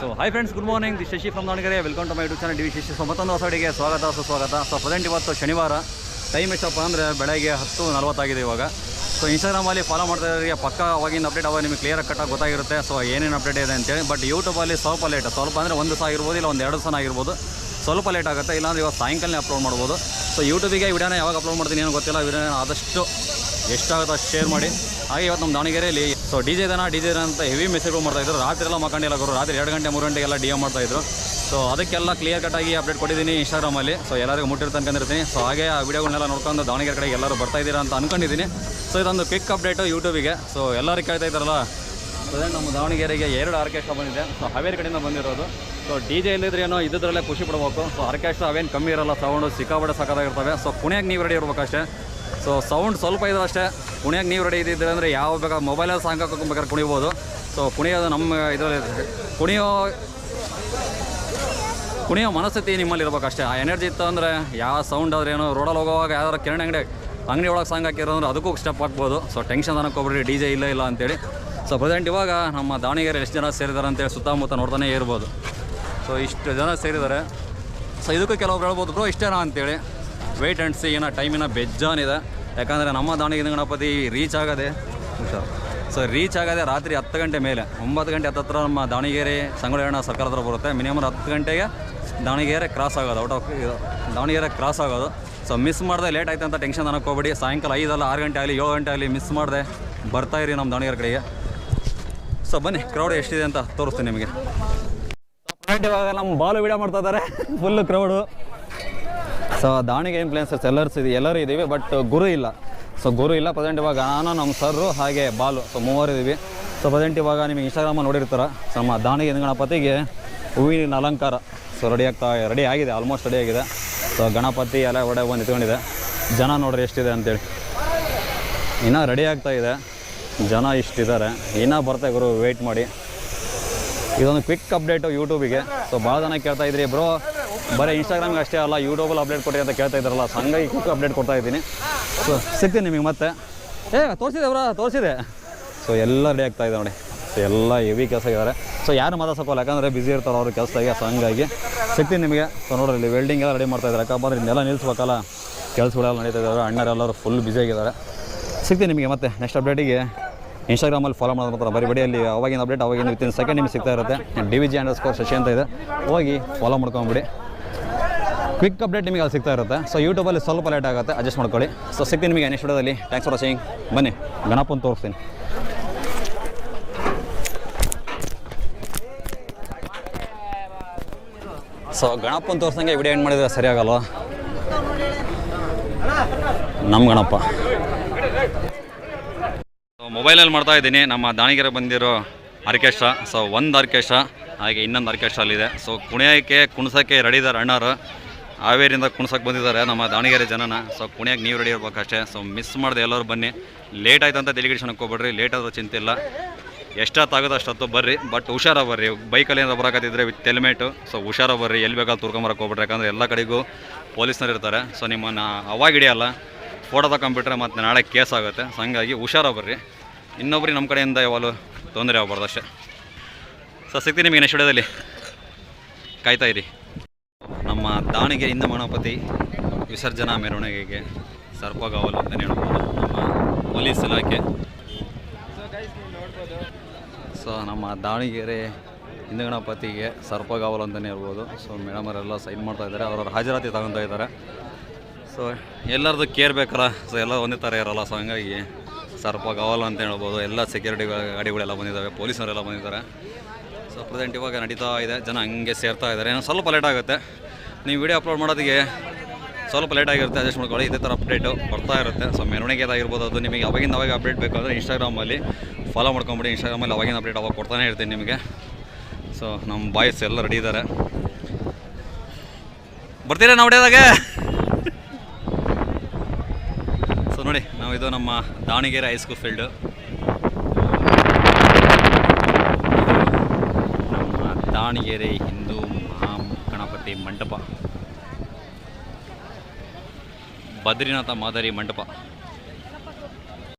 So hi friends good morning D Shashi from Davanagere welcome to my YouTube channel D V Shashi so ಮತ್ತೊಂದು ಹೊಸ ಅಡಿಗೆ. ಸ್ವಾಗತ, ಸುಸ್ವಾಗತ. So present ಇವತ್ತು ಶನಿವಾರ. ಟೈಮ್ ಎಷ್ಟಪ್ಪ ಅಂದರೆ ಬೆಳಗ್ಗೆ ಹತ್ತು ನಲವತ್ತಾಗಿದೆ ಇವಾಗ. ಸೊ ಇನ್ಸ್ಟಾಗ್ರಾಮಲ್ಲಿ ಫಾಲೋ ಮಾಡ್ತಾ ಇರೋರಿಗೆ ಪಕ್ಕ ಅವಾಗಿನ ಅಪ್ಡೇಟ್ ಅವಾಗ ನಿಮಗೆ ಕ್ಲಿಯರ್ ಕಟ್ಟಾಗಿ ಗೊತ್ತಾಗಿರುತ್ತೆ. ಸೊ ಏನೇನು ಅಪ್ಡೇಟ್ ಇದೆ ಅಂತೇಳಿ ಬಟ್ ಯೂಟ್ಯೂಬಲ್ಲಿ ಸ್ವಲ್ಪ ಲೇಟ್ ಸ್ವಲ್ಪ ಅಂದರೆ ಒಂದು ಸಹ ಆಗಿರ್ಬೋದು, ಇಲ್ಲ ಒಂದು ಎರಡು ಸಹ ಆಗಿರ್ಬೋದು. ಸ್ವಲ್ಪ ಲೇಟ್ ಆಗುತ್ತೆ. ಇಲ್ಲಾಂದ್ರೆ ಇವಾಗ ಸಾಯಂಕಾಲನೇ ಅಪ್ಲೋಡ್ ಮಾಡ್ಬೋದು. ಸೊ ಯೂಟ್ಯೂಬಿಗೆ ವಿಡಿಯೋನ ಯಾವಾಗ ಅಪ್ಲೋಡ್ ಮಾಡ್ತೀನಿ ಏನೋ ಗೊತ್ತಿಲ್ಲ. ವಿಡಿಯೋನ ಆದಷ್ಟು ಎಷ್ಟಾಗುತ್ತೋ ಅಷ್ಟು ಶೇರ್ ಮಾಡಿ. ಹಾಗೆ ಇವತ್ತು ನಮ್ಮ ದಾವಣಗೆರೆಯಲ್ಲಿ ಸೊ ಡಿ ಜೆ ದನ ಡಿ ಜೆ ಅಂತ ಹೆವಿ ಮೆಸೇಜ್ಗಳು ಮಾಡ್ತಾ ಇದ್ರು. ರಾತ್ರಿ ಎಲ್ಲ ಮಕ್ಕಂಡಿಲ್ಲ ಗುರು, ರಾತ್ರಿ ಎರಡು ಗಂಟೆ, ಮೂರು ಗಂಟೆಗೆಲ್ಲ ಡಿ ಎಂ ಮಾಡ್ತಾಯಿದ್ರು ಸೊ ಅದಕ್ಕೆಲ್ಲ ಕ್ಲಿಯರ್ ಕಟ್ಟಾಗಿ ಅಪ್ಡೇಟ್ ಕೊಟ್ಟಿದ್ದೀನಿ ಇನ್ಸ್ಟಾಗ್ರಾಮಲ್ಲಿ ಸೊ ಎಲ್ಲರಿಗೂ ಮುಟ್ಟಿರ್ತ ಅನ್ಕೊಂಡಿರ್ತೀನಿ ಸೊ ಹಾಗೆ ಆ ವಿಡಿಯೋಗಳನ್ನೆಲ್ಲ ನೋಡ್ಕೊಂಡು ದಾವಣಗೆರೆ ಕಡೆಗೆ ಎಲ್ಲರೂ ಬರ್ತಾ ಇದ್ದೀರಾ ಅಂತ ಅನ್ಕೊಂಡಿದ್ದೀನಿ. ಸೊ ಇದೊಂದು ಕ್ವಿಕ್ ಅಪ್ಡೇಟು ಯೂಟ್ಯೂಬಿಗೆ ಸೊ ಎಲ್ಲರೂ ಕೇಳ್ತಾ ಇದ್ದಾರಲ್ಲ? ಅದೇ ನಮ್ಮ ದಾವಣಗೆರೆಗೆ ಎರಡು ಆರ್ಕೆಸ್ಟ್ರಾ ಬಂದಿದೆ. ಸೊ ಹಾವೇರಿ ಕಡೆಯಿಂದ ಬಂದಿರೋದು. ಸೊ ಡಿ ಜೆ ಇಲ್ಲಿದ್ರೆ ಏನೋ ಇದ್ರಲ್ಲೇ ಖುಷಿ ಪಡ್ಬೇಕು. ಸೊ ಆರ್ಕೆಸ್ಟ್ರಾ ಅವೇನು ಕಮ್ಮಿ ಇರಲ್ಲ, ಸೌಂಡು ಸಿಕ್ಕಾಪಟ್ಟೆ ಸಕ್ಕತ್ತಾಗಿರ್ತವೆ ಸೊ ಕುಣಿಯಾಗಿ ನೀವು ರೆಡಿ ಇರ್ಬೇಕಷ್ಟೇ. ಸೊ ಸೌಂಡ್ ಸ್ವಲ್ಪ ಇದ್ರೆ ಅಷ್ಟೇ. ಕುಣಿಯಾಗ ನೀವು ರೆಡಿ ಇದ್ದಿದ್ರೆ ಅಂದರೆ ಯಾವ ಬೇಕಾದ್ರೆ ಮೊಬೈಲಲ್ಲಿ ಸಾಂಗ್ ಹಾಕೋಬೇಕಾದ್ರೆ ಕುಣಿಬೋದು. ಸೊ ಕುಣಿಯೋದು ನಮ್ಮ ಇದರಲ್ಲಿ ಕುಣಿಯೋ ಕುಣಿಯೋ ಮನಸ್ಥಿತಿ ನಿಮ್ಮಲ್ಲಿ ಇರ್ಬೇಕಷ್ಟೇ ಆ ಎನರ್ಜಿ ಇತ್ತು ಅಂದರೆ ಯಾವ ಸೌಂಡ್ ಆದರೆ ಏನೋ ರೋಡಲ್ಲಿ ಹೋಗೋವಾಗ ಯಾವ್ದಾರು ಕಿರಣ್ ಅಂಗಡಿ ಅಂಗಡಿ ಒಳಗೆ ಸಾಂಗ್ ಹಾಕಿರೋ ಅಂದ್ರೆ ಅದಕ್ಕೂ ಸ್ಟೆಪ್ ಹಾಕ್ಬೋದು. ಸೊ ಟೆನ್ಷನ್ ಅನ್ನೋಕ್ಕೋಗ್ಬಿಡ್ರಿ ಡಿ ಜೆ ಇಲ್ಲ ಇಲ್ಲ ಅಂತೇಳಿ. ಸೊ ಪ್ರೆಸೆಂಟ್ ಇವಾಗ ನಮ್ಮ ದಾವಣಗೆರೆ ಎಷ್ಟು ಜನ ಸೇರಿದ್ದಾರೆ ಅಂತೇಳಿ ಸುತ್ತಮುತ್ತ ನೋಡ್ತಾನೆ ಇರ್ಬೋದು. ಸೊ ಇಷ್ಟು ಜನ ಸೇರಿದ್ದಾರೆ. ಸೊ ಇದಕ್ಕೂ ಕೆಲವೊಬ್ರು ಹೇಳ್ಬೋದು, ಬ್ರೋ, ಇಷ್ಟೇನಾ? ಅಂತೇಳಿ. ವೆಯ್ಟ್ ಆ್ಯಂಡ್ ಸಿ ಏನೋ ಟೈಮಿನ ಬೆಜ್ಜಾನಿದೆ ಯಾಕಂದರೆ ನಮ್ಮ ದಾವಣಗೆರೆ ಗಣಪತಿ ರೀಚ್ ಆಗದೆ ಸೊ ರೀಚ್ ಆಗದೆ ರಾತ್ರಿ ಹತ್ತು ಗಂಟೆ ಮೇಲೆ, ಒಂಬತ್ತು ಗಂಟೆ ಹತ್ತತ್ರ ನಮ್ಮ ದಾವಣಗೆರೆ ಸಂಗೊಳ್ಳಿ ಸರ್ಕಾರ ಹತ್ರ ಬರುತ್ತೆ. ಮಿನಿಮಮ್ ಹತ್ತು ಗಂಟೆಗೆ ದಾವಣಗೆರೆ ಕ್ರಾಸ್ ಆಗೋದು ಔಟ್ ಆಫ್ ದಾವಣಗೆರೆ ಕ್ರಾಸ್ ಆಗೋದು. ಸೊ ಮಿಸ್ ಮಾಡಿದೆ ಲೇಟ್ ಆಯ್ತು ಅಂತ ಟೆನ್ಷನ್ ಅನ್ಕೋಬೇಡಿ ಸಾಯಂಕಾಲ ಐದಲ್ಲ, ಆರು ಗಂಟೆ ಆಗಲಿ, ಏಳು ಗಂಟೆ ಆಗಲಿ ಮಿಸ್ ಮಾಡಿದೆ, ಬರ್ತಾ ಇರಿ ನಮ್ಮ ದಾವಣಗೆರೆ ಕಡೆಗೆ. ಸೊ ಬನ್ನಿ ಕ್ರೌಡ್ ಎಷ್ಟಿದೆ ಅಂತ ತೋರಿಸ್ತೀನಿ ನಿಮಗೆ. ಇವಾಗ ನಮ್ಮ ಬಾಲು ವಿಡಿಯೋ ಮಾಡ್ತಾ ಇದ್ದಾರೆ. Full crowd so Davanagere influencers ಎಲ್ಲರೂ ಇದೆ. ಎಲ್ಲರೂ ಇದ್ದೀವಿ ಬಟ್ ಗುರು ಇಲ್ಲ. ಸೊ ಗುರು ಇಲ್ಲ ಪ್ರೆಸೆಂಟ್ ಇವಾಗ ನಾನು, ನಮ್ಮ ಸರ್ರು ಹಾಗೆ ಬಾಲು. ಸೊ ಮೂವರು ಇದ್ದೀವಿ. ಸೊ ಪ್ರೆಸೆಂಟ್ ಇವಾಗ ನಿಮಗೆ ಇನ್ಸ್ಟಾಗ್ರಾಮಲ್ಲಿ ನೋಡಿರ್ತಾರೆ. ಸೊ ನಮ್ಮ ದಾವಣಗೆರೆ ಗಣಪತಿಗೆ ಹೂವಿನ ಅಲಂಕಾರ. ಸೊ ರೆಡಿ ಆಗ್ತಾ ರೆಡಿ ಆಗಿದೆ ಆಲ್ಮೋಸ್ಟ್ ರೆಡಿ ಆಗಿದೆ. ಸೊ ಗಣಪತಿ ಎಲ್ಲ ಒಡೆ ಬಂದು ನಿಂತ್ಕೊಂಡಿದೆ. ಜನ ನೋಡ್ರಿ ಎಷ್ಟಿದೆ ಅಂತೇಳಿ. ಇನ್ನೂ ರೆಡಿ ಆಗ್ತಾ ಇದೆ. ಜನ ಇಷ್ಟಿದ್ದಾರೆ. ಇನ್ನೂ ಬರ್ತಾ ಗುರು ವೆಯ್ಟ್ ಮಾಡಿ. ಇದೊಂದು ಕ್ವಿಕ್ ಅಪ್ಡೇಟು ಯೂಟ್ಯೂಬಿಗೆ ಸೊ ಭಾಳ ಜನ ಕೇಳ್ತಾ ಇದ್ರಿ, ಬ್ರೋ ಬರೀ ಇನ್ಸ್ಟಾಗ್ರಾಮ್ಗೆ ಅಷ್ಟೇ ಅಲ್ಲ ಯೂಟ್ಯೂಬಲ್ಲಿ ಅಪ್ಡೇಟ್ ಕೊಡಿ ಅಂತ ಕೇಳ್ತಾ ಇದ್ದಾರಲ್ಲ ಸೊ ಹಂಗಾಗಿ ಅಪ್ಡೇಟ್ ಕೊಡ್ತಾ ಇದ್ದೀನಿ. ಸೊ ಸಿಗ್ತೀನಿ ನಿಮಗೆ ಮತ್ತೆ. ಏ, ತೋರಿಸಿದೆ ಅವರ ತೋರಿಸಿದೆ. ಸೊ ಎಲ್ಲ ರೆಡಿ ಆಗ್ತಾ ಇದೆ ನೋಡಿ. ಸೊ ಎಲ್ಲ ಹೆವಿ ಕೆಲಸ ಇದ್ದಾರೆ ಸೊ ಯಾರು ಮಾತಾಡ್ಸೋಕ್ಕಲ್ಲ ಯಾಕಂದರೆ ಬಿಸಿ ಇರ್ತಾರೆ ಅವ್ರ ಕೆಲಸದಾಗೆ ಸೊ ಹಂಗಾಗಿ ಸಿಗ್ತೀನಿ ನಿಮಗೆ. ಸೊ ನೋಡ್ರಿ, ಇಲ್ಲಿ ವೆಲ್ಡಿಂಗ್ ಎಲ್ಲ ರೆಡಿ ಮಾಡ್ತಾ ಇದ್ದಾರೆ. ಯಾಕಂದ್ರೆ ಇನ್ನೆಲ್ಲ ನಿಲ್ಲಿಸ್ಬೇಕಲ್ಲ ಕೆಲಸಗಳೆಲ್ಲ ನಡೀತಾ ಇದ್ದಾರೆ ಅಣ್ಣರೆಲ್ಲರೂ ಫುಲ್ ಬಿಸಿ ಆಗಿದ್ದಾರೆ. ಸಿಗ್ತೀನಿ ನಿಮಗೆ ಮತ್ತೆ ನೆಕ್ಸ್ಟ್ ಅಪ್ಡೇಟಿಗೆ ಇನ್ಸ್ಟಾಗ್ರಾಮಲ್ಲಿ ಫಾಲೋ ಮಾಡೋದು ಮಾತ್ರ. ಬರೀ ಬಡಿಯಲ್ಲಿ ಅವಾಗಿನ ಅಪ್ಡೇಟ್ ಅವಾಗಿನ ವಿತಿನ್ ಸೆಕೆಂಡ್ ನಿಮಗೆ ಸಿಗ್ತಾ ಇರುತ್ತೆ. D V G under Shashi ಅಂತ ಇದೆ. ಹೋಗಿ ಫಾಲೋ ಮಾಡ್ಕೊಂಬಿಡಿ. ಕ್ವಿಕ್ ಅಪ್ಡೇಟ್ ನಿಮಗೆ ಅಲ್ಲಿ ಸಿಗ್ತಾ ಇರುತ್ತೆ. ಸೊ ಯೂಟ್ಯೂಬಲ್ಲಿ ಸ್ವಲ್ಪ ಲೇಟ್ ಆಗುತ್ತೆ. ಅಡ್ಜಸ್ಟ್ ಮಾಡ್ಕೊಳ್ಳಿ. ಸೊ ಸಿಗ್ತೀನಿ ನಿಮಗೆ ನೆಕ್ಸ್ಟ್ ವಿಡಿಯೋದಲ್ಲಿ ಥ್ಯಾಂಕ್ಸ್ ಫಾರ್ ವಾಚಿಂಗ್ ಬನ್ನಿ. ಗಣಪನ ತೋರಿಸ್ತೀನಿ. ಸೊ ಗಣಪನ ತೋರಿಸಂಗೆ ವಿಡಿಯೋ ಏನು ಮಾಡಿದ್ರೆ ಸರಿಯಾಗಲ್ವ? ನಮ್ಮ ಗಣಪ. ಮೊಬೈಲಲ್ಲಿ ಮಾಡ್ತಾ ಇದ್ದೀನಿ. ನಮ್ಮ ದಾವಣಗೆರೆ ಬಂದಿರೋ ಆರ್ಕೆಸ್ಟ್ರಾ. ಸೊ ಒಂದು ಆರ್ಕೆಸ್ಟ್ರಾ, ಹಾಗೆ ಇನ್ನೊಂದು ಆರ್ಕೆಸ್ಟ್ರಾ ಅಲ್ಲಿದೆ ಸೊ ಕುಣಿಯೋಕ್ಕೆ, ಕುಣಿಸೋಕ್ಕೆ ರೆಡಿ ಅಣ್ಣರು ಅಣ್ಣಾರು ಹಾವೇರಿಯಿಂದ ಕುಣ್ಸಕ್ಕೆ ಬಂದಿದ್ದಾರೆ ನಮ್ಮ ದಾವಣಗೆರೆ ಜನನ. ಸೊ ಕುಣಿಯಾಗಿ ನೀವು ರೆಡಿ ಇರ್ಬೇಕು ಅಷ್ಟೇ ಸೊ ಮಿಸ್ ಮಾಡಿದೆ ಎಲ್ಲರೂ ಬನ್ನಿ. ಲೇಟ್ ಆಯ್ತಂತ ಡೆಲಿಗೇಷನ್ಗೆ ಹೋಗ್ಬೇಡ್ರಿ. ಲೇಟ್ ಆದರೂ ಚಿಂತೆ ಇಲ್ಲ. ಎಷ್ಟೊತ್ತಾಗೋದು ಅಷ್ಟೊತ್ತು ಬರ್ರಿ. ಬಟ್ ಹುಷಾರ ಬರ್ರಿ. ಬೈಕಲ್ಲಿ ಏನಾದ್ರು ಬರೋಕತ್ತಿದ್ರೆ ವಿತ್ ಹೆಲ್ಮೆಟು ಸೊ ಹುಷಾರ ಬರ್ರಿ. ಎಲ್ಲಿ ಬೇಕಾದ್ರೂ ತುರ್ಕೊಂಬರಕ್ಕೆ ಹೋಗ್ಬಿಟ್ರೆ ಯಾಕಂದರೆ ಎಲ್ಲ ಕಡೆಗೂ ಪೊಲೀಸ್ನವ್ರು ಇರ್ತಾರೆ. ಸೊ ನಿಮ್ಮನ್ನು ಅವಾಗ ಹಿಡಿಯಲ್ಲ. ಫೋಟೋ ತಗೊಂಬಿಟ್ರೆ ಮತ್ತು ನಾಳೆ ಕೇಸ್ ಆಗುತ್ತೆ. ಸೊ ಹಂಗಾಗಿ ಹುಷಾರ ಬರ್ರಿ. ಇನ್ನೊಬ್ರಿಗೆ ನಮ್ಮ ಕಡೆಯಿಂದ ಯಾವಾಗಲೂ ತೊಂದರೆ ಆಗಬಾರ್ದು ಅಷ್ಟೇ. ಸೊ ಸಿಗ್ತೀನಿ ನಿಮಗೆ ನೆಕ್ಸ್ಟ್ ವಿಡಿಯೋದಲ್ಲಿ ಕಾಯ್ತಾ ಇರಿ. ನಮ್ಮ ದಾವಣಗೆರೆ ಹಿಂದೂ ಗಣಪತಿ ವಿಸರ್ಜನಾ ಮೆರವಣಿಗೆಗೆ ಸರ್ಪಗಾವಲು ಅಂತಲೇ ಹೇಳ್ಬೋದು ನಮ್ಮ ಪೊಲೀಸ್ ಇಲಾಖೆ. ಸೊ ನಮ್ಮ ದಾವಣಗೆರೆ ಹಿಂದೂ ಗಣಪತಿಗೆ ಸರ್ಪಗಾವಲು ಅಂತಲೇ ಹೇಳ್ಬೋದು. ಸೊ ಮೇಡಮರೆಲ್ಲ ಸೈನ್ ಮಾಡ್ತಾ ಇದ್ದಾರೆ. ಅವ್ರವ್ರ ಹಾಜರಾತಿ ತಗೊತಾ ಇದ್ದಾರೆ. ಸೊ ಎಲ್ಲರದ್ದು ಕೇರ್ ಬೇಕಲ್ಲ. ಸೊ ಎಲ್ಲ ಒಂದೇ ಥರ ಇರೋಲ್ಲ. ಸೊ ಹಂಗಾಗಿ ಸರ್ಪಗಾವಲು ಅಂತ ಹೇಳ್ಬೋದು. ಎಲ್ಲ ಸೆಕ್ಯೂರಿಟಿ ಗಾಡಿಗಳೆಲ್ಲ ಬಂದಿದ್ದಾವೆ. ಪೊಲೀಸರೆಲ್ಲ ಬಂದಿದ್ದಾರೆ. ಸೊ ಪ್ರೆಸೆಂಟ್ ಇವಾಗ ನಡೀತಾ ಇದೆ. ಜನ ಹಂಗೆ ಸೇರ್ತಾ ಇದ್ದಾರೆ. ಏನೋ ಸ್ವಲ್ಪ ಲೇಟ್ ಆಗುತ್ತೆ. ನೀವು ವಿಡಿಯೋ ಅಪ್ಲೋಡ್ ಮಾಡೋದಕ್ಕೆ ಸ್ವಲ್ಪ ಲೇಟ್ ಆಗಿರುತ್ತೆ ಅಡ್ಜಸ್ಟ್ ಮಾಡ್ಕೊಳ್ಳಿ. ಇದೇ ಥರ ಅಪ್ಡೇಟು ಬರ್ತಾ ಇರುತ್ತೆ. ಸೊ ಮೆರವಣಿಗೆದಾಗಿರ್ಬೋದು ಅದು ನಿಮಗೆ ಅವಾಗಿಂದ ಅವಾಗ ಅಪ್ಡೇಟ್ ಬೇಕಾದರೆ ಇನ್ಸ್ಟಾಗ್ರಾಮಲ್ಲಿ ಫಾಲೋ ಮಾಡ್ಕೊಂಬಿಡಿ ಇನ್ಸ್ಟಾಗ್ರಾಮಲ್ಲಿ ಅವಾಗಿನ ಅಪ್ಡೇಟ್ ಅವಾಗ ಕೊಡ್ತಾನೆ ಇರ್ತೀನಿ ನಿಮಗೆ. ಸೊ ನಮ್ಮ ಬಾಯ್ಸ್ ಎಲ್ಲ ರೆಡಿ ಇದ್ದಾರೆ ಬರ್ತೀರಾ ನಾವು ಸೊ ನೋಡಿ, ನಾವು ಇದು ನಮ್ಮ Davanagere high school field Davanagere Hindu ಮಹಾ ಗಣಪತಿ ಮಂಟಪ ಬದ್ರಿನಾಥ ಮಾದರಿ ಮಂಟಪ